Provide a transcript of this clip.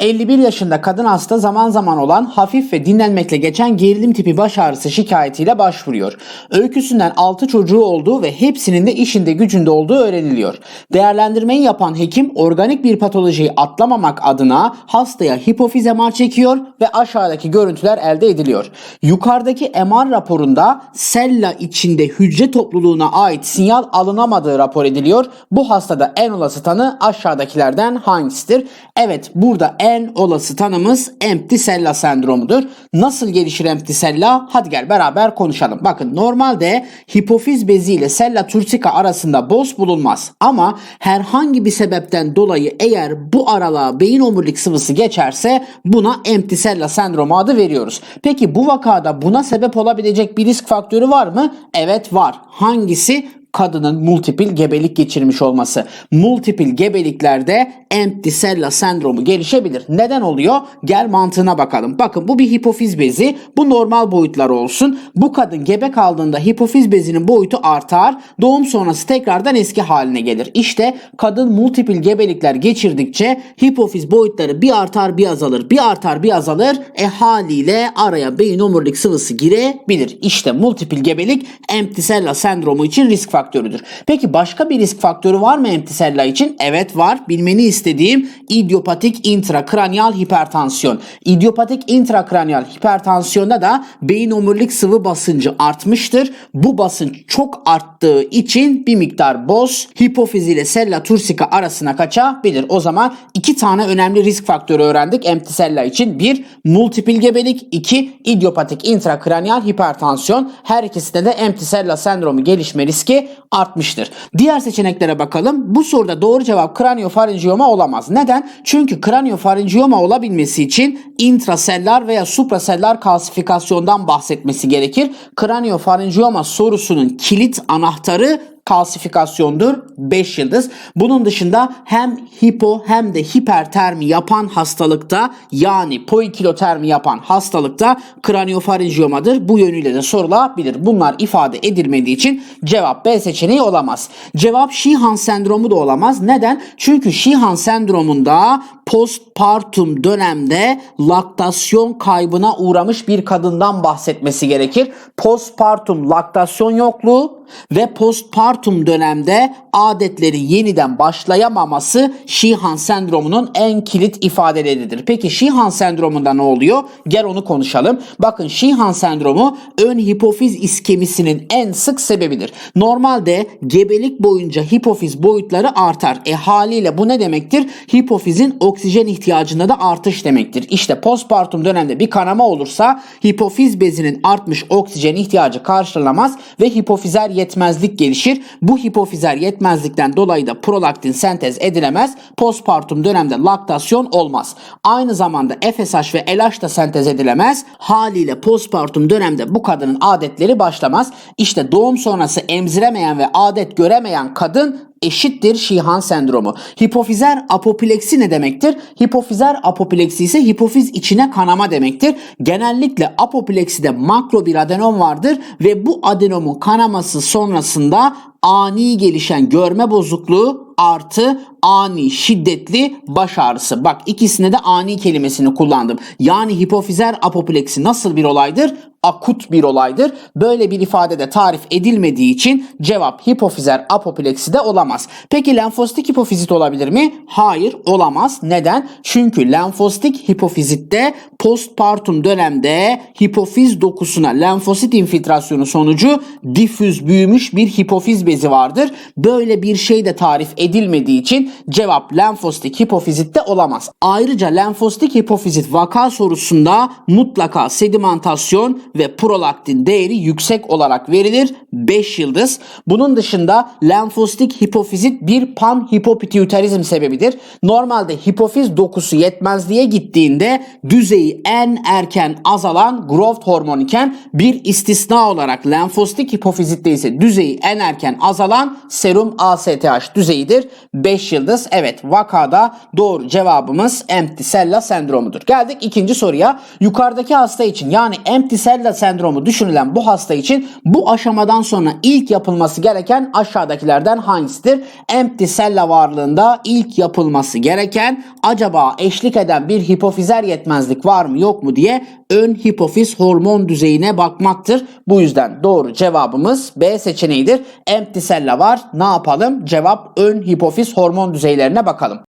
51 yaşında kadın hasta zaman zaman olan hafif ve dinlenmekle geçen gerilim tipi baş ağrısı şikayetiyle başvuruyor. Öyküsünden 6 çocuğu olduğu ve hepsinin de işinde gücünde olduğu öğreniliyor. Değerlendirmeyi yapan hekim organik bir patolojiyi atlamamak adına hastaya hipofiz MR çekiyor ve aşağıdaki görüntüler elde ediliyor. Yukarıdaki MR raporunda sella içinde hücre topluluğuna ait sinyal alınamadığı rapor ediliyor. Bu hastada en olası tanı aşağıdakilerden hangisidir? Evet burada en olası tanımız empty sella sendromudur. Nasıl gelişir empty sella? Hadi gel beraber konuşalım. Bakın normalde hipofiz bezi ile sella turcica arasında boz bulunmaz. Ama herhangi bir sebepten dolayı eğer bu aralığa beyin omurilik sıvısı geçerse buna empty sella sendromu adı veriyoruz. Peki bu vakada buna sebep olabilecek bir risk faktörü var mı? Evet var. Hangisi? Kadının multiple gebelik geçirmiş olması. Multiple gebeliklerde empty sella sendromu gelişebilir. Neden oluyor? Gel mantığına bakalım. Bakın bu bir hipofiz bezi. Bu normal boyutlar olsun. Bu kadın gebe kaldığında hipofiz bezinin boyutu artar. Doğum sonrası tekrardan eski haline gelir. İşte kadın multiple gebelikler geçirdikçe hipofiz boyutları bir artar bir azalır. Bir artar bir azalır. E haliyle araya beyin omurilik sıvısı girebilir. İşte multiple gebelik empty sella sendromu için risk faktörüdür. Peki başka bir risk faktörü var mı empty sella için? Evet var. Bilmeni istediğim idiopatik intrakranyal hipertansiyon. İdiopatik intrakranyal hipertansiyonda da beyin omurilik sıvı basıncı artmıştır. Bu basınç çok arttığı için bir miktar boz hipofiz ile sella turcica arasına kaçabilir. O zaman iki tane önemli risk faktörü öğrendik empty sella için. Bir multiple gebelik, iki idiopatik intrakranyal hipertansiyon. Her ikisinde de empty sella sendromu gelişme riski artmıştır. Diğer seçeneklere bakalım. Bu soruda doğru cevap kraniofarinjiyoma olamaz. Neden? Çünkü kraniofarinjiyoma olabilmesi için intrasellar veya suprasellar kalsifikasyondan bahsetmesi gerekir. Kraniofarinjiyoma sorusunun kilit anahtarı kalsifikasyondur 5 yıldız. Bunun dışında hem hipo hem de hipertermi yapan hastalıkta yani poikilotermi yapan hastalıkta kraniofarinjiyomadır. Bu yönüyle de sorulabilir. Bunlar ifade edilmediği için cevap B seçeneği olamaz. Cevap Sheehan sendromu da olamaz. Neden? Çünkü Sheehan sendromunda postpartum dönemde laktasyon kaybına uğramış bir kadından bahsetmesi gerekir. Postpartum laktasyon yokluğu ve postpartum dönemde adetleri yeniden başlayamaması Sheehan sendromunun en kilit ifadeleridir. Peki Sheehan sendromunda ne oluyor? Gel onu konuşalım. Bakın Sheehan sendromu ön hipofiz iskemisinin en sık sebebidir. Normalde gebelik boyunca hipofiz boyutları artar. E haliyle bu ne demektir? Hipofizin oksijen ihtiyacında da artış demektir. İşte postpartum dönemde bir kanama olursa hipofiz bezinin artmış oksijen ihtiyacı karşılanamaz ve hipofizer yetmezlik gelişir. Bu hipofizer yetmezlikten dolayı da prolaktin sentez edilemez. Postpartum dönemde laktasyon olmaz. Aynı zamanda FSH ve LH da sentez edilemez. Haliyle postpartum dönemde bu kadının adetleri başlamaz. İşte doğum sonrası emziremeyen ve adet göremeyen kadın eşittir Sheehan sendromu. Hipofizer apopleksi ne demektir? Hipofizer apopleksi ise hipofiz içine kanama demektir. Genellikle apoplekside makro bir adenom vardır ve bu adenomun kanaması sonrasında ani gelişen görme bozukluğu artı ani şiddetli baş ağrısı. Bak ikisine de ani kelimesini kullandım. Yani hipofizer apopleksi nasıl bir olaydır? Akut bir olaydır. Böyle bir ifadede tarif edilmediği için cevap hipofizer apopleksi de olamaz. Peki lenfositik hipofizit olabilir mi? Hayır olamaz. Neden? Çünkü lenfositik hipofizitte postpartum dönemde hipofiz dokusuna lenfosit infiltrasyonu sonucu difüz büyümüş bir hipofiz bezi vardır. Böyle bir şey de tarif edilmediği için cevap lenfositik hipofizitte olamaz. Ayrıca lenfositik hipofizit vaka sorusunda mutlaka sedimentasyon ve prolaktin değeri yüksek olarak verilir. 5 yıldız. Bunun dışında lenfositik hipofizit bir panhipopituitarizm sebebidir. Normalde hipofiz dokusu yetmezliğe gittiğinde düzeyi en erken azalan growth hormon iken bir istisna olarak lenfositik hipofizitte ise düzeyi en erken azalan serum ASTH düzeyidir. 5 yıldız. Evet vakada doğru cevabımız empty sella sendromudur. Geldik ikinci soruya. Yukarıdaki hasta için yani empty sella sendromu düşünülen bu hasta için bu aşamadan sonra ilk yapılması gereken aşağıdakilerden hangisidir? Empty sella varlığında ilk yapılması gereken acaba eşlik eden bir hipofizer yetmezlik var mı yok mu diye ön hipofiz hormon düzeyine bakmaktır. Bu yüzden doğru cevabımız B seçeneğidir. Empty sella var. Ne yapalım? Cevap ön hipofiz hormon düzeylerine bakalım.